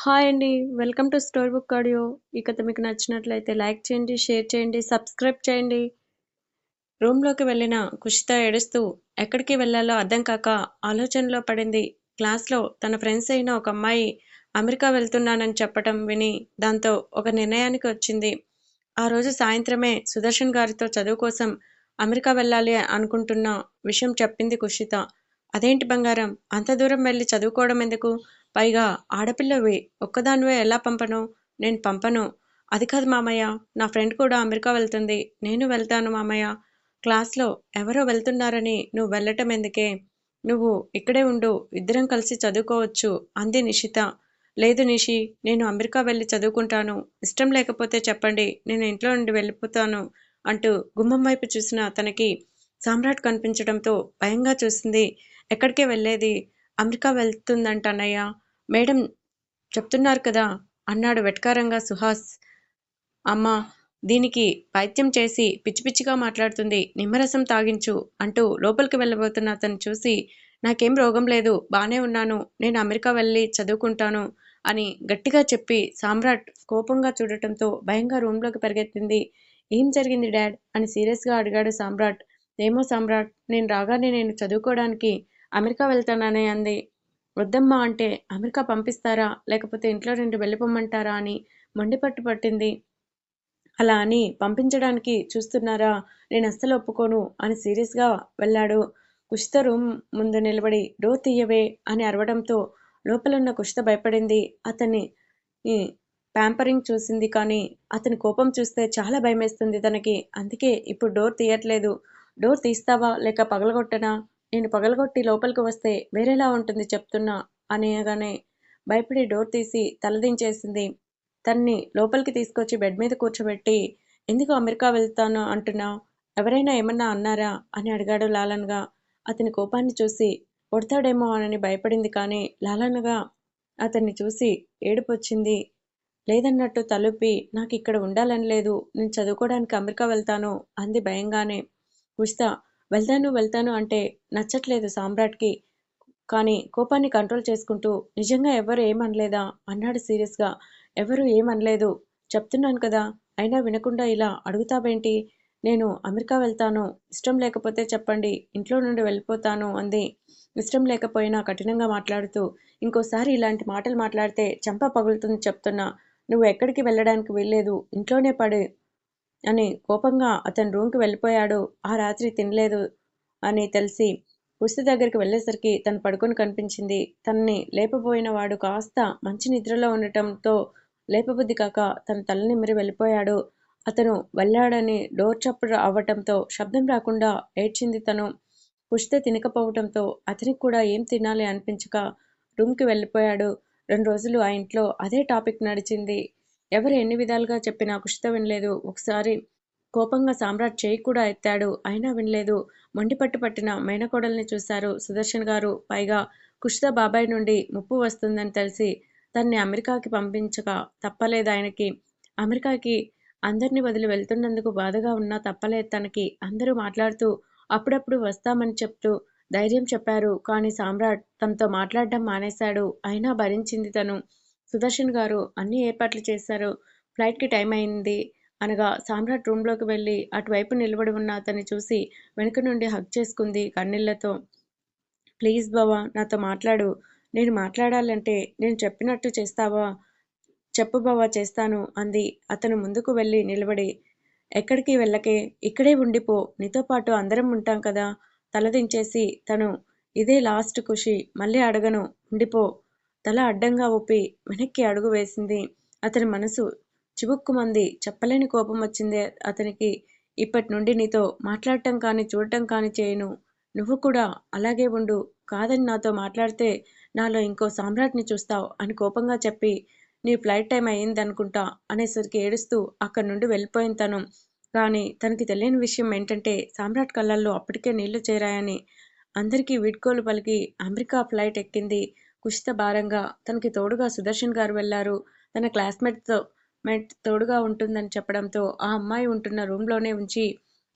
Hi అండి. Welcome to story book audio. ఈ కథ మీకు నచ్చినట్లయితే లైక్ చేయండి, షేర్ చేయండి, సబ్స్క్రైబ్ చేయండి. రూమ్‌లోకి వెళ్ళిన కుషిత ఏడుస్తూ ఎక్కడికి వెళ్ళాలో అర్థం కాక ఆలోచనలో పడింది. క్లాస్‌లో తన ఫ్రెండ్స్ అయిన ఒక అమ్మాయి అమెరికా వెళ్తున్నానని చెప్పటం విని దాంతో ఒక నిర్ణయానికి వచ్చింది. ఆ రోజు సాయంత్రమే సుదర్శన్ గారితో చదువు కోసం అమెరికా వెళ్ళాలి అనుకుంటున్న విషయం చెప్పింది కుషిత. అదేంటి బంగారం అంత దూరం వెళ్ళి చదువుకోవడం ఎందుకు? పైగా ఆడపిల్లవి ఒక్కదానివే ఎలా పంపను? నేను పంపను. అది కాదు మామయ్య. నా ఫ్రెండ్ కూడా అమెరికా వెళ్తుంది. నేను వెళ్తాను మామయ్య. క్లాస్‌లో ఎవరో వెళ్తున్నారని నువ్వు వెళ్ళటం ఎందుకే? నువ్వు ఇక్కడే ఉండు. ఇద్దరం కలిసి చదువుకోవచ్చు అంది నిషిత. లేదు నిషి. నేను అమెరికా వెళ్ళి చదువుకుంటాను. ఇష్టం లేకపోతే చెప్పండి. నేను ఇంట్లో నుండి వెళ్ళిపోతాను అంటూ గుమ్మం వైపు చూసిన తనకి సామ్రాట్ కనిపించడంతో భయంగా చూసింది. ఎక్కడికే వెళ్ళేది? అమెరికా వెళ్తుందంట అన్నయ్య. మేడం చెప్తున్నారు కదా అన్నాడు వెట్కారంగా సుహాస్. అమ్మా! దీనికి పైత్యం చేసి పిచ్చి పిచ్చిగా మాట్లాడుతుంది. నిమ్మరసం తాగించు అంటూ లోపలికి వెళ్ళబోతున్న అతన్ని చూసి నాకేం రోగం లేదు. బానే ఉన్నాను. నేను అమెరికా వెళ్ళి చదువుకుంటాను అని గట్టిగా చెప్పి సామ్రాట్ కోపంగా చూడటంతో భయంగా రూమ్‌లోకి పరిగెత్తింది. ఏం జరిగింది డాడ్? అని సీరియస్‌గా అడిగాడు సామ్రాట్. ఏమో సామ్రాట్. నేను రాగానే నేను చదువుకోవడానికి అమెరికా వెళ్తానని అంది. వద్దమ్మా అంటే అమెరికా పంపిస్తారా? లేకపోతే ఇంట్లో నుండి వెళ్ళిపొమ్మంటారా అని మొండిపట్టు పట్టింది. అలా అని పంపించడానికి చూస్తున్నారా? నేను అస్సలు ఒప్పుకోను అని సీరియస్‌గా వెళ్ళాడు. కుషిత రూమ్ ముందు నిలబడి డోర్ తీయవే అని అరవడంతో లోపలున్న కుషిత భయపడింది. అతన్ని ప్యాంపరింగ్ చూసింది కానీ అతని కోపం చూస్తే చాలా భయమేస్తుంది తనకి. అందుకే ఇప్పుడు డోర్ తీయట్లేదు. డోర్ తీస్తావా లేక పగలగొట్టనా? నేను పగలగొట్టి లోపలికి వస్తే వేరేలా ఉంటుంది చెప్తున్నా అనగానే భయపడి డోర్ తీసి తలదించేసింది. తన్ని లోపలికి తీసుకొచ్చి బెడ్ మీద కూర్చోబెట్టి ఎందుకు అమెరికా వెళ్తాను అంటున్నావు ఎవరైనా ఏమన్నా అన్నారా? అని అడిగాడు లాలన్గా అతని కోపాన్ని చూసి కొడతాడేమోనని భయపడింది కానీ లాలన్గా అతన్ని చూసి ఏడుపొచ్చింది. లేదన్నట్టు తలుపి నాకు ఇక్కడ ఉండాలని లేదు. నేను చదువుకోవడానికి అమెరికా వెళ్తాను అంది భయంగానే. కుషిత వెళ్తాను వెళ్తాను అంటే నచ్చట్లేదు సామ్రాట్‌కి. కానీ కోపాన్ని కంట్రోల్ చేసుకుంటూ నిజంగా ఎవరు ఏం అనలేదా? అన్నాడు సీరియస్‌గా. ఎవరు ఏం అనలేదు. చెప్తున్నాను కదా! అయినా వినకుండా ఇలా అడుగుతావేంటి? నేను అమెరికా వెళ్తాను. ఇష్టం లేకపోతే చెప్పండి. ఇంట్లో నుండి వెళ్ళిపోతాను అంది. ఇష్టం లేకపోయినా కఠినంగా మాట్లాడుతూ ఇంకోసారి ఇలాంటి మాటలు మాట్లాడితే చెంప పగులుతుంది చెప్తున్నా. నువ్వు ఎక్కడికి వెళ్ళడానికి వెళ్ళలేదు ఇంట్లోనే పడి అని కోపంగా అతని రూమ్‌కి వెళ్ళిపోయాడు. ఆ రాత్రి తినలేదు అని తెలిసి కుషిత దగ్గరికి వెళ్ళేసరికి తను పడుకొని కనిపించింది. తనని లేపబోయిన వాడు కాస్త మంచి నిద్రలో ఉండటంతో లేపబుద్ధి కాక తన తలని నిమిరి వెళ్ళిపోయాడు. అతను వెళ్ళాడని డోర్ చప్పుడు అవ్వటంతో శబ్దం రాకుండా ఏడ్చింది తను. పుష్త తినకపోవటంతో అతనికి కూడా ఏం తినాలి అనిపించక రూమ్‌కి వెళ్ళిపోయాడు. రెండు రోజులు ఆ ఇంట్లో అదే టాపిక్ నడిచింది. ఎవరు ఎన్ని విధాలుగా చెప్పినా కుషిత వినలేదు. ఒకసారి కోపంగా సామ్రాట్ చేయి కూడా ఎత్తాడు. అయినా వినలేదు. మొండిపట్టు పట్టిన మేనకోడల్ని చూశారు సుదర్శన్ గారు. పైగా కుషిత బాబాయ్ నుండి ముప్పు వస్తుందని తెలిసి తన్ని అమెరికాకి పంపించక తప్పలేదు ఆయనకి అమెరికాకి అందరిని వదిలి వెళ్తున్నందుకు బాధగా ఉన్నా తప్పలేదు తనకి. అందరూ మాట్లాడుతూ అప్పుడప్పుడు వస్తామని చెప్తూ ధైర్యం చెప్పారు. కానీ సామ్రాట్ తనతో మాట్లాడడం మానేశాడు. అయినా భరించింది తను. సుదర్శన్ గారు అన్ని ఏర్పాట్లు చేశారు. ఫ్లైట్‌కి టైం అయింది అనగా సామ్రాట్ రూమ్‌లోకి వెళ్ళి అటువైపు నిలబడి ఉన్న అతన్ని చూసి వెనుక నుండి హగ్ చేసుకుంది కన్నీళ్ళతో. ప్లీజ్ బావ నాతో మాట్లాడు. నేను మాట్లాడాలంటే నేను చెప్పినట్టు చేస్తావా? చెప్పు బావ చేస్తాను అంది. అతను ముందుకు వెళ్ళి నిలబడి ఎక్కడికి వెళ్ళకే. ఇక్కడే ఉండిపో. నీతో పాటు అందరం ఉంటాం కదా! తలదించేసి తను ఇదే లాస్ట్ ఖుషి. మళ్ళీ అడగను. ఉండిపో. తల అడ్డంగా ఊపి వెనక్కి అడుగు వేసింది. అతని మనసు చివుక్కుమంది. చెప్పలేని కోపం వచ్చింది అతనికి. ఇప్పటి నుండి నీతో మాట్లాడటం కానీ చూడటం కానీ చేయను. నువ్వు కూడా అలాగే ఉండు. కాదని నాతో మాట్లాడితే నాలో ఇంకో సామ్రాట్‌ని చూస్తావు అని కోపంగా చెప్పి నీ ఫ్లైట్ టైం అయిందనుకుంటా అనేసరికి ఏడుస్తూ అక్కడి నుండి వెళ్ళిపోయింది తను. కానీ తనకి తెలియని విషయం ఏంటంటే సామ్రాట్ కళ్ళల్లో అప్పటికే నీళ్ళు చేరాయని. అందరికీ వీడ్కోలు పలికి అమెరికా ఫ్లైట్ ఎక్కింది కుషిత భారంగా. తనకి తోడుగా సుదర్శన్ గారు వెళ్ళారు. తన క్లాస్‌మేట్‌తో మేట్ తోడుగా ఉంటుందని చెప్పడంతో ఆ అమ్మాయి ఉంటున్న రూమ్‌లోనే ఉంచి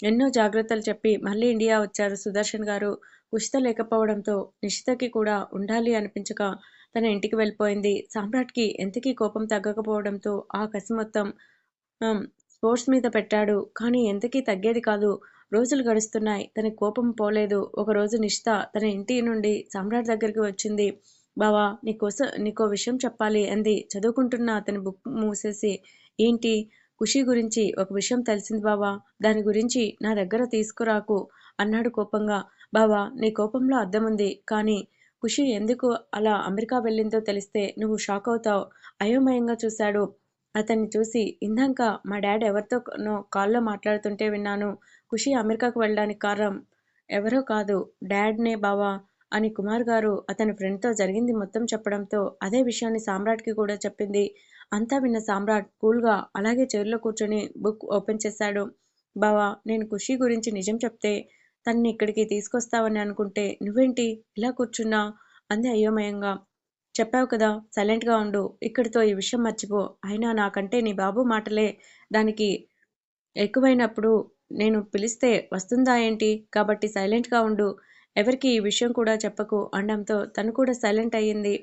ఎన్నో జాగ్రత్తలు చెప్పి మళ్ళీ ఇండియా వచ్చారు సుదర్శన్ గారు. కుషిత లేకపోవడంతో నిషితకి కూడా ఉండాలి అనిపించక తన ఇంటికి వెళ్ళిపోయింది సామ్రాట్కి ఎంతకీ కోపం తగ్గకపోవడంతో ఆ కసి మొత్తం స్పోర్ట్స్ మీద పెట్టాడు కానీ ఎంతకీ తగ్గేది కాదు రోజులు గడుస్తున్నాయి తనకి కోపం పోలేదు ఒకరోజు నిష్త తన ఇంటి నుండి సామ్రాట్ దగ్గరికి వచ్చింది బావా నీకోసం నీకో విషయం చెప్పాలి అంది. చదువుకుంటున్న అతని బుక్ మూసేసి ఏంటి? ఖుషి గురించి ఒక విషయం తెలిసింది బావా. దాని గురించి నా దగ్గర తీసుకురాకు అన్నాడు కోపంగా. బావా నీ కోపంలో అర్థముంది ఉంది కానీ ఖుషి ఎందుకు అలా అమెరికా వెళ్ళిందో తెలిస్తే నువ్వు షాక్ అవుతావు. అయోమయంగా చూశాడు. అతన్ని చూసి ఇందాక మా డాడ్ ఎవరితోనో కాల్లో మాట్లాడుతుంటే విన్నాను. ఖుషి అమెరికాకు వెళ్ళడానికి కారణం ఎవరో కాదు. డాడ్నే బావా అని కుమార్ గారు అతని ఫ్రెండ్తో జరిగింది మొత్తం చెప్పడంతో అదే విషయాన్ని సామ్రాట్కి కూడా చెప్పింది. అంతా విన్న సామ్రాట్ కూల్గా అలాగే చైర్లో కూర్చొని బుక్ ఓపెన్ చేశాడు. బావా నేను ఖుషి గురించి నిజం చెప్తే తన్ని ఇక్కడికి తీసుకొస్తావని అనుకుంటే నువ్వేంటి ఇలా కూర్చున్నా? అంది అయోమయంగా. చెప్పావు కదా సైలెంట్గా ఉండు. ఇక్కడితో ఈ విషయం మర్చిపో. అయినా నాకంటే నీ బాబు మాటలే. దానికి ఎక్కువైనప్పుడు నేను పిలిస్తే వస్తుందా ఏంటి? కాబట్టి సైలెంట్గా ఉండు. ఎవరికి ఈ విషయం కూడా చెప్పకు అనడంతో తను కూడా సైలెంట్ అయ్యింది.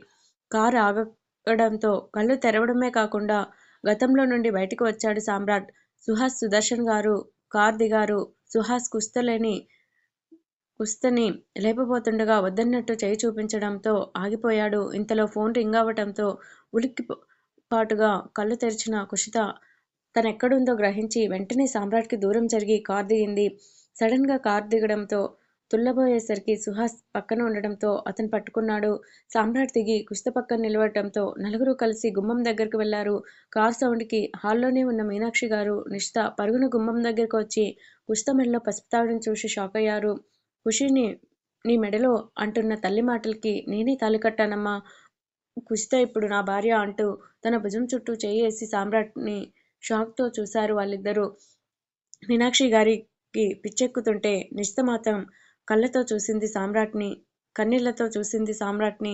కారు ఆగడంతో కళ్ళు తెరవడమే కాకుండా గతంలో నుండి బయటకు వచ్చాడు సామ్రాట్. సుహాస్ సుదర్శన్ గారు కార్ దిగారు సుహాస్ కుస్తలేని కుస్తని లేపబోతుండగా వద్దన్నట్టు చేయి చూపించడంతో ఆగిపోయాడు. ఇంతలో ఫోన్ రింగ్ అవ్వటంతో ఉలిక్కి పాటుగా కళ్ళు తెరిచిన కుషిత తనెక్కడుందో గ్రహించి వెంటనే సామ్రాట్కి దూరం జరిగి కార్ దిగింది. సడన్గా కార్ దిగడంతో తుల్లబోయేసరికి సుహాస్ పక్కన ఉండడంతో అతను పట్టుకున్నాడు. సామ్రాట్ దిగి కుస్త పక్కన నిలవడంతో నలుగురు కలిసి గుమ్మం దగ్గరకు వెళ్ళారు. కార్ సౌండ్కి హాల్లోనే ఉన్న మీనాక్షి గారు నిష్త పరుగున గుమ్మం దగ్గరకు వచ్చి కుస్త మెడలో పసుపు తాడుని చూసి షాక్ అయ్యారు. ఖుషిని నీ మెడలో అంటున్న తల్లి మాటలకి నేనే తాళి కట్టానమ్మా. కుషిత ఇప్పుడు నా భార్య అంటూ తన భుజం చుట్టూ చేయేసి సామ్రాట్ని షాక్తో చూశారు వాళ్ళిద్దరూ. మీనాక్షి గారికి పిచ్చెక్కుతుంటే నిష్త మాత్రం కళ్ళతో చూసింది సామ్రాట్ని కన్నీళ్ళతో చూసింది సామ్రాట్ని